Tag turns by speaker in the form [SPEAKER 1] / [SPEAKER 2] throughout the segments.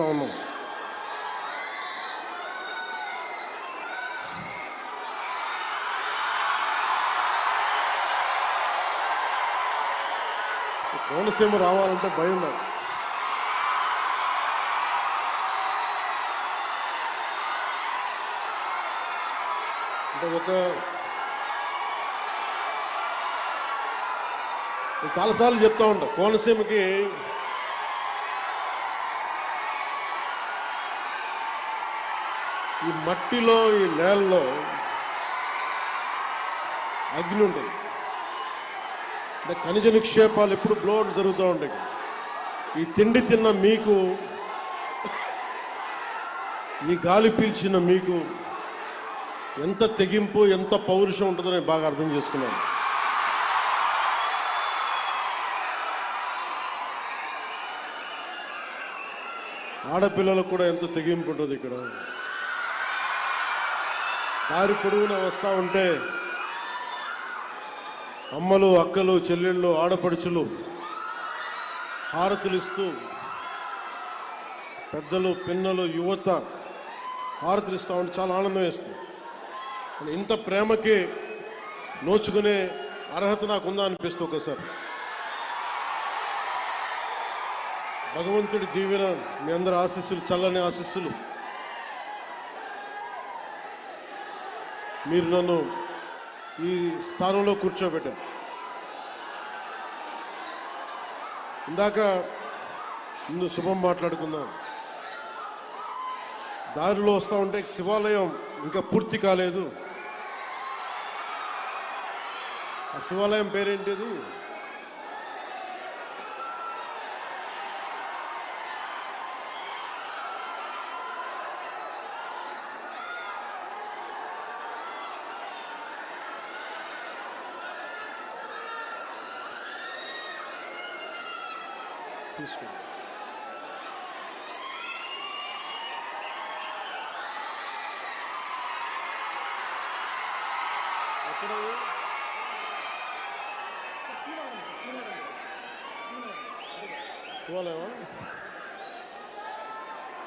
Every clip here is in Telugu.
[SPEAKER 1] ఉన్నాం కోనసీమ రావాలంటే భయం నాకు. అంటే ఒక చాలాసార్లు చెప్తా ఉంటా కోనసీమకి ఈ మట్టిలో ఈ నేలలో అగ్ని ఉంటుంది. అంటే ఖనిజ నిక్షేపాలు ఎప్పుడు బ్లోట్ జరుగుతూ ఉంటాయి. ఈ తిండి తిన్న మీకు ఈ గాలి పీల్చిన మీకు ఎంత తెగింపు ఎంత పౌరుషం ఉంటుందో నేను బాగా అర్థం చేసుకున్నాను. ఆడపిల్లలకు కూడా ఎంత తెగింపు ఉంటుంది ఇక్కడ. దారి పొడవున వస్తూ ఉంటే అమ్మలు అక్కలు చెల్లెళ్ళు ఆడపడుచులు హారతులు ఇస్తూ పెద్దలు పిన్నలు యువత హారతులు ఇస్తూ ఉంటే చాలా ఆనందం వేస్తుంది. ఇంత ప్రేమకి నోచుకునే అర్హత నాకు ఉందా అనిపిస్తుంది ఒకసారి. భగవంతుడి దీవెన మీ అందరి ఆశీస్సులు చల్లని ఆశీస్సులు. మీరు నన్ను ఈ స్థానంలో కూర్చోబెట్టారు. ఇందాక ముందు శుభం మాట్లాడుకుందాం. దారిలో వస్తూ ఉంటే శివాలయం ఇంకా పూర్తి కాలేదు. ఆ శివాలయం పేరేంటిది? తీసుకో ఎక్కడ శివాలయమా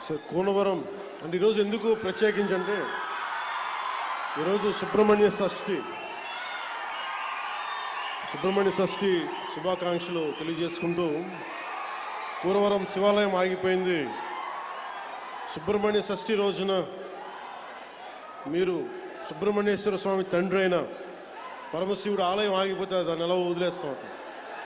[SPEAKER 1] సరే కోనవరం. అంటే ఈరోజు ఎందుకు ప్రత్యేకించంటే ఈరోజు సుబ్రహ్మణ్య షష్ఠి. సుబ్రహ్మణ్య షష్ఠి శుభాకాంక్షలు తెలియజేసుకుంటూ పూర్వరం శివాలయం ఆగిపోయింది. సుబ్రహ్మణ్య షష్ఠి రోజున మీరు సుబ్రహ్మణ్యేశ్వర స్వామి తండ్రి అయిన పరమశివుడు ఆలయం ఆగిపోతే దాన్ని ఎలా వదిలేస్తాం అట్లా